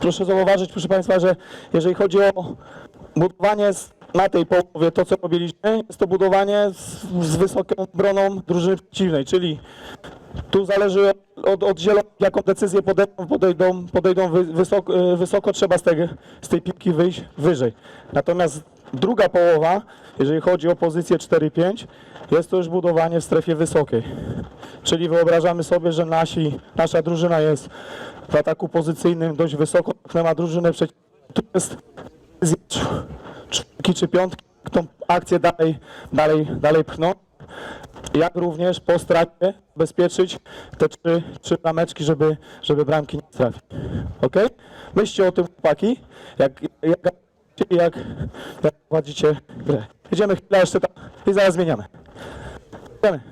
Proszę zauważyć, proszę Państwa, że jeżeli chodzi o budowanie na tej połowie, to co robiliśmy, jest to budowanie z, z wysoką obroną drużyny przeciwnej, czyli tu zależy od, od zielonych, jaką decyzję podejdą, podejdą, podejdą wy, wysoko, e, wysoko, trzeba z, tego, z tej piłki wyjść wyżej. Natomiast druga połowa, jeżeli chodzi o pozycję 4-5, jest to już budowanie w strefie wysokiej. Czyli wyobrażamy sobie, że nasi, nasza drużyna jest w ataku pozycyjnym dość wysoko, ma drużynę przeciwną. Tu jest czwórki czy piątki, tą akcję dalej, dalej, dalej pchną jak również po stracie bezpieczyć te trzy, trzy brameczki, żeby, żeby bramki nie trafić. Ok? Myślcie o tym, chłopaki, jak, jak, jak, jak prowadzicie grę. Jedziemy chwilę jeszcze tam i zaraz zmieniamy. Idziemy.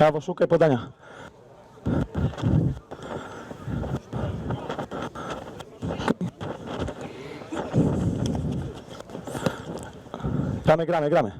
Brawo, szukaj podania. Gramy, gramy, gramy.